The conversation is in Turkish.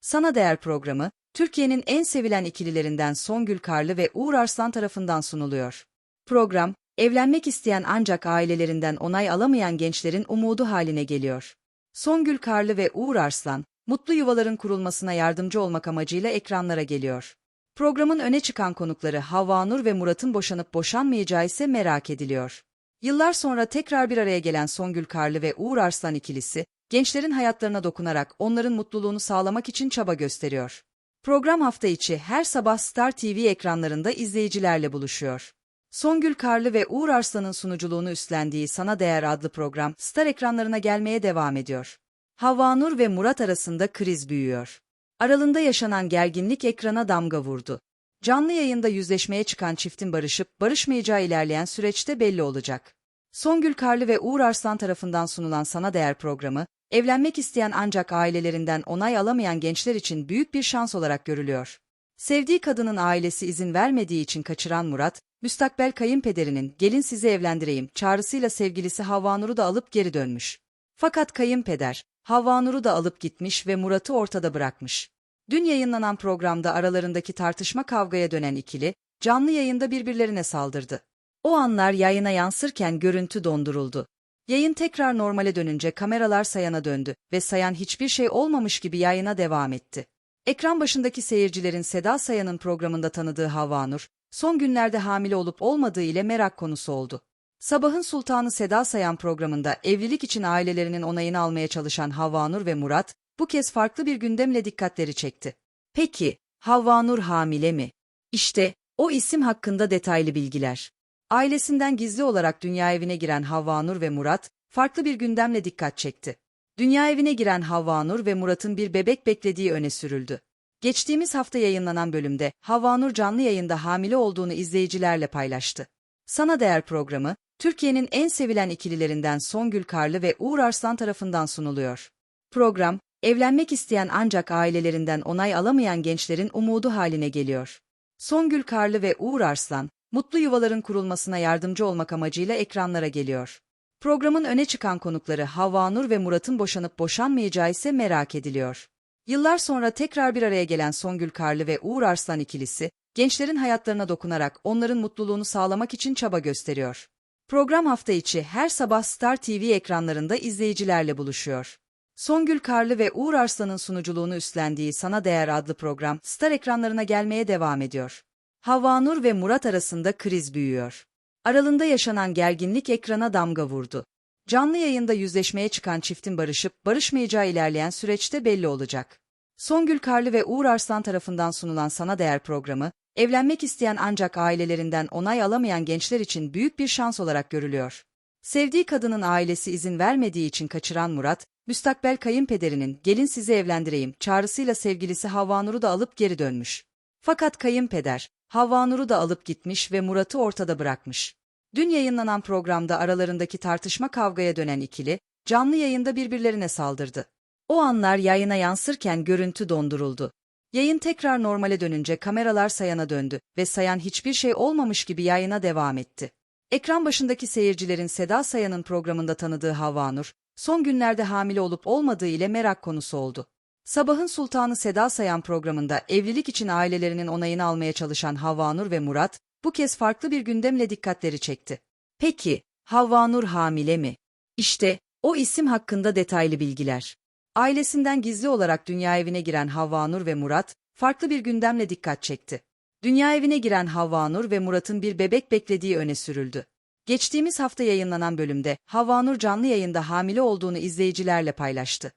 Sana Değer programı, Türkiye'nin en sevilen ikililerinden Songül Karlı ve Uğur Arslan tarafından sunuluyor. Program, evlenmek isteyen ancak ailelerinden onay alamayan gençlerin umudu haline geliyor. Songül Karlı ve Uğur Arslan, mutlu yuvaların kurulmasına yardımcı olmak amacıyla ekranlara geliyor. Programın öne çıkan konukları Havva Nur ve Murat'ın boşanıp boşanmayacağı ise merak ediliyor. Yıllar sonra tekrar bir araya gelen Songül Karlı ve Uğur Arslan ikilisi, gençlerin hayatlarına dokunarak onların mutluluğunu sağlamak için çaba gösteriyor. Program hafta içi her sabah Star TV ekranlarında izleyicilerle buluşuyor. Songül Karlı ve Uğur Arslan'ın sunuculuğunu üstlendiği Sana Değer adlı program Star ekranlarına gelmeye devam ediyor. Havva Nur ve Murat arasında kriz büyüyor. Aralığında yaşanan gerginlik ekrana damga vurdu. Canlı yayında yüzleşmeye çıkan çiftin barışıp barışmayacağı ilerleyen süreçte belli olacak. Songül Karlı ve Uğur Arslan tarafından sunulan Sana Değer programı, evlenmek isteyen ancak ailelerinden onay alamayan gençler için büyük bir şans olarak görülüyor. Sevdiği kadının ailesi izin vermediği için kaçıran Murat, müstakbel kayınpederinin gelin sizi evlendireyim çağrısıyla sevgilisi Havva Nur'u da alıp geri dönmüş. Fakat kayınpeder, Havva Nur'u da alıp gitmiş ve Murat'ı ortada bırakmış. Dün yayınlanan programda aralarındaki tartışma kavgaya dönen ikili, canlı yayında birbirlerine saldırdı. O anlar yayına yansırken görüntü donduruldu. Yayın tekrar normale dönünce kameralar Sayan'a döndü ve Sayan hiçbir şey olmamış gibi yayına devam etti. Ekran başındaki seyircilerin Seda Sayan'ın programında tanıdığı Havva Nur, son günlerde hamile olup olmadığı ile merak konusu oldu. Sabahın Sultanı Seda Sayan programında evlilik için ailelerinin onayını almaya çalışan Havva Nur ve Murat, bu kez farklı bir gündemle dikkatleri çekti. Peki, Havva Nur hamile mi? İşte, o isim hakkında detaylı bilgiler. Ailesinden gizli olarak dünya evine giren Havva Nur ve Murat, farklı bir gündemle dikkat çekti. Dünya evine giren Havva Nur ve Murat'ın bir bebek beklediği öne sürüldü. Geçtiğimiz hafta yayınlanan bölümde Havva Nur canlı yayında hamile olduğunu izleyicilerle paylaştı. Sana Değer programı, Türkiye'nin en sevilen ikililerinden Songül Karlı ve Uğur Arslan tarafından sunuluyor. Program, evlenmek isteyen ancak ailelerinden onay alamayan gençlerin umudu haline geliyor. Songül Karlı ve Uğur Arslan, mutlu yuvaların kurulmasına yardımcı olmak amacıyla ekranlara geliyor. Programın öne çıkan konukları Havva Nur ve Murat'ın boşanıp boşanmayacağı ise merak ediliyor. Yıllar sonra tekrar bir araya gelen Songül Karlı ve Uğur Arslan ikilisi, gençlerin hayatlarına dokunarak onların mutluluğunu sağlamak için çaba gösteriyor. Program hafta içi her sabah Star TV ekranlarında izleyicilerle buluşuyor. Songül Karlı ve Uğur Arslan'ın sunuculuğunu üstlendiği Sana Değer adlı program Star ekranlarına gelmeye devam ediyor. Havva Nur ve Murat arasında kriz büyüyor. Aralığında yaşanan gerginlik ekrana damga vurdu. Canlı yayında yüzleşmeye çıkan çiftin barışıp barışmayacağı ilerleyen süreçte belli olacak. Songül Karlı ve Uğur Arslan tarafından sunulan Sana Değer programı, evlenmek isteyen ancak ailelerinden onay alamayan gençler için büyük bir şans olarak görülüyor. Sevdiği kadının ailesi izin vermediği için kaçıran Murat, müstakbel kayınpederinin gelin sizi evlendireyim çağrısıyla sevgilisi Havva Nur'u da alıp geri dönmüş. Fakat kayınpeder, Havva Nur'u da alıp gitmiş ve Murat'ı ortada bırakmış. Dün yayınlanan programda aralarındaki tartışma kavgaya dönen ikili, canlı yayında birbirlerine saldırdı. O anlar yayına yansırken görüntü donduruldu. Yayın tekrar normale dönünce kameralar Sayan'a döndü ve Sayan hiçbir şey olmamış gibi yayına devam etti. Ekran başındaki seyircilerin Seda Sayan'ın programında tanıdığı Havva Nur, son günlerde hamile olup olmadığı ile merak konusu oldu. Sabahın Sultanı Seda Sayan programında evlilik için ailelerinin onayını almaya çalışan Havva Nur ve Murat, bu kez farklı bir gündemle dikkatleri çekti. Peki, Havva Nur hamile mi? İşte, o isim hakkında detaylı bilgiler. Ailesinden gizli olarak dünya evine giren Havva Nur ve Murat, farklı bir gündemle dikkat çekti. Dünya evine giren Havva Nur ve Murat'ın bir bebek beklediği öne sürüldü. Geçtiğimiz hafta yayınlanan bölümde Havva Nur canlı yayında hamile olduğunu izleyicilerle paylaştı.